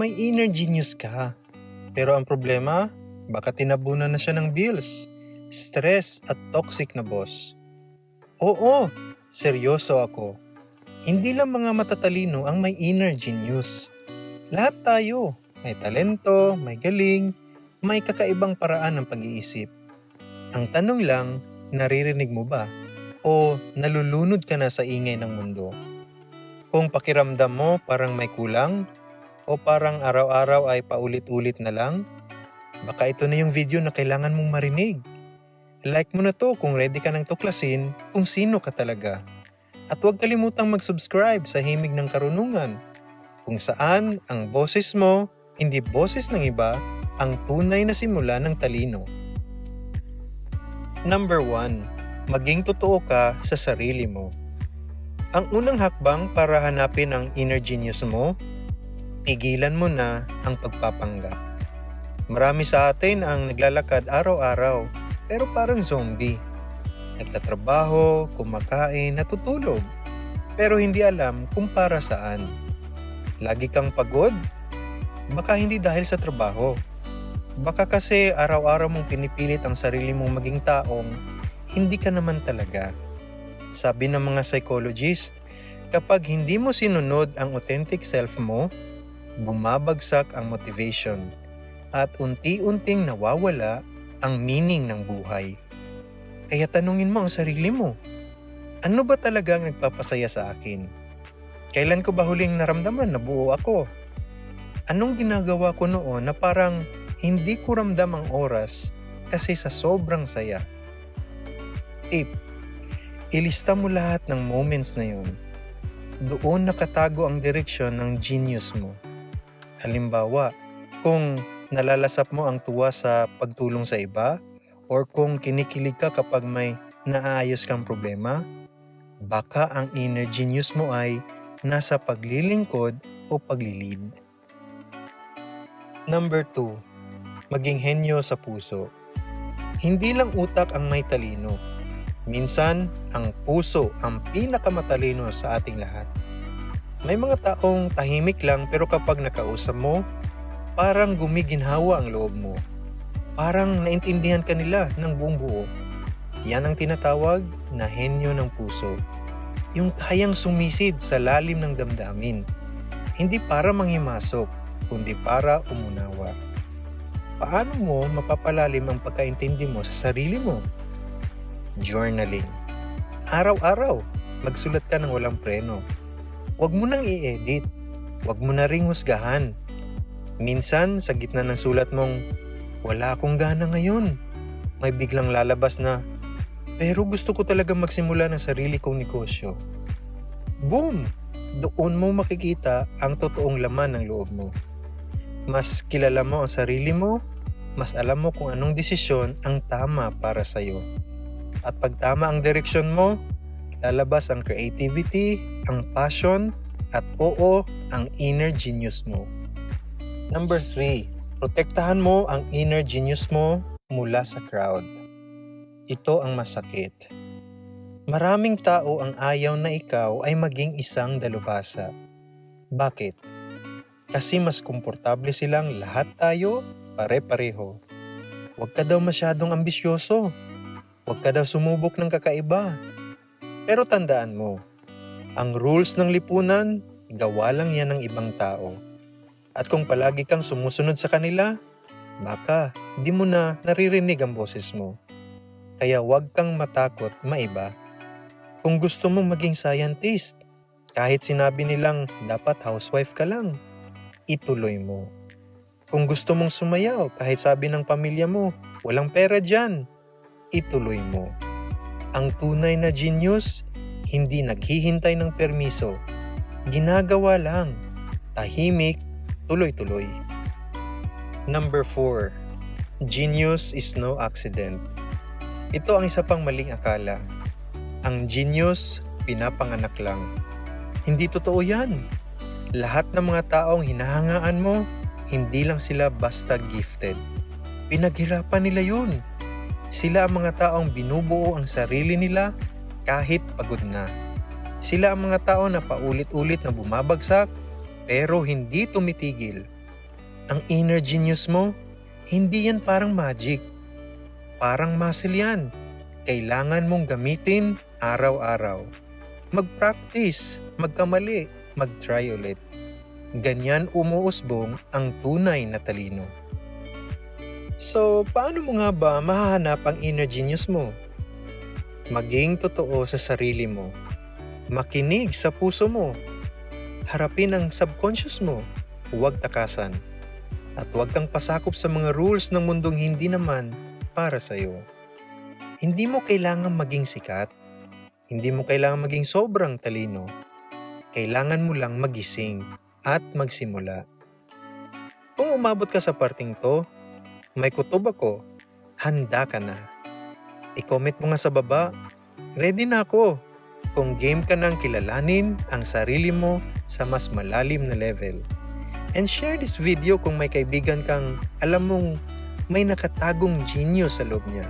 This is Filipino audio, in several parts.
may inner genius ka. Pero ang problema, baka tinabunan na siya ng bills, stress at toxic na boss. Oo, seryoso ako. Hindi lang mga matatalino ang may inner genius. Lahat tayo, may talento, may galing, may kakaibang paraan ng pag-iisip. Ang tanong lang, naririnig mo ba? O nalulunod ka na sa ingay ng mundo? Kung pakiramdam mo parang may kulang, o parang araw-araw ay paulit-ulit na lang, baka ito na yung video na kailangan mong marinig. Like mo na to kung ready ka nang tuklasin kung sino ka talaga. At huwag kalimutang mag-subscribe sa Himig ng Karunungan, kung saan ang boses mo, hindi boses ng iba, ang tunay na simula ng talino. Number 1. Maging totoo ka sa sarili mo. Ang unang hakbang para hanapin ang inner genius mo, tigilan mo na ang pagpapanggap. Marami sa atin ang naglalakad araw-araw pero parang zombie. Nagtatrabaho, kumakain, natutulog. Pero hindi alam kung para saan. Lagi kang pagod? Baka hindi dahil sa trabaho. Baka kasi araw-araw mong pinipilit ang sarili mong maging taong hindi ka naman talaga. Sabi ng mga psychologist, kapag hindi mo sinunod ang authentic self mo, bumabagsak ang motivation at unti-unting nawawala ang meaning ng buhay. Kaya tanungin mo ang sarili mo, ano ba talaga ang nagpapasaya sa akin? Kailan ko ba huling naramdaman na buo ako? Anong ginagawa ko noon na parang hindi ko ramdam ang oras kasi sa sobrang saya? Tip, ilista mo lahat ng moments na yun. Doon nakatago ang direksyon ng genius mo. Halimbawa, kung nalalasap mo ang tuwa sa pagtulong sa iba, or kung kinikilig ka kapag may naayos kang problema, baka ang inner genius mo ay nasa paglilingkod o paglilid. Number 2. Maging henyo sa puso. Hindi lang utak ang may talino. Minsan, ang puso ang pinakamatalino sa ating lahat. May mga taong tahimik lang pero kapag nakausap mo, parang gumiginhawa ang loob mo. Parang naintindihan ka nila ng buong buo. Yan ang tinatawag na henyo ng puso. Yung kayang sumisid sa lalim ng damdamin. Hindi para manghimasok, kundi para umunawa. Paano mo mapapalalim ang pagkaintindi mo sa sarili mo? Journaling. Araw-araw, magsulat ka ng walang preno. Huwag mo nang i-edit. Huwag mo na ring husgahan. Minsan, sa gitna ng sulat mong, wala akong gana ngayon. May biglang lalabas na, pero gusto ko talaga magsimula ng sarili kong negosyo. Boom! Doon mo makikita ang totoong laman ng loob mo. Mas kilala mo ang sarili mo, mas alam mo kung anong desisyon ang tama para sa'yo. At pag tama ang direksyon mo, lalabas ang creativity, ang passion, at oo, ang inner genius mo. Number 3. Protektahan mo ang inner genius mo mula sa crowd. Ito ang masakit. Maraming tao ang ayaw na ikaw ay maging isang dalubhasa. Bakit? Kasi mas komportable silang lahat tayo pare-pareho. Huwag ka daw masyadong ambisyoso. Huwag ka daw sumubok ng kakaiba. Pero tandaan mo, ang rules ng lipunan, gawa lang yan ng ibang tao. At kung palagi kang sumusunod sa kanila, baka di mo na naririnig ang boses mo. Kaya huwag kang matakot maiba. Kung gusto mong maging scientist, kahit sinabi nilang dapat housewife ka lang, ituloy mo. Kung gusto mong sumayaw, kahit sabi ng pamilya mo, walang pera dyan, ituloy mo. Ang tunay na genius, hindi naghihintay ng permiso. Ginagawa lang. Tahimik, tuloy-tuloy. Number 4. Genius is no accident. Ito ang isa pang maling akala. Ang genius, pinapanganak lang. Hindi totoo yan. Lahat ng mga taong hinahangaan mo, hindi lang sila basta gifted. Pinaghirapan nila yun. Sila ang mga taong binubuo ang sarili nila kahit pagod na. Sila ang mga tao na paulit-ulit na bumabagsak pero hindi tumitigil. Ang inner genius mo, hindi yan parang magic. Parang muscle yan. Kailangan mong gamitin araw-araw. Mag-practice, magkamali, mag-try ulit. Ganyan umuusbong ang tunay na talino. So, paano mo nga ba mahahanap ang inner genius mo? Maging totoo sa sarili mo. Makinig sa puso mo. Harapin ang subconscious mo. Huwag takasan. At huwag kang pasakop sa mga rules ng mundong hindi naman para sa'yo. Hindi mo kailangan maging sikat. Hindi mo kailangan maging sobrang talino. Kailangan mo lang magising at magsimula. Kung umabot ka sa parting to, may kutob ako, handa ka na. I-comment mo nga sa baba, ready na ako. Kung game ka nang kilalanin ang sarili mo sa mas malalim na level. And share this video kung may kaibigan kang alam mong may nakatagong genius sa loob niya.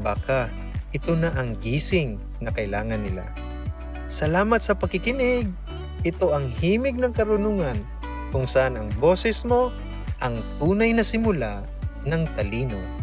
Baka ito na ang gising na kailangan nila. Salamat sa pakikinig! Ito ang himig ng karunungan kung saan ang boses mo ang tunay na simula ng talino.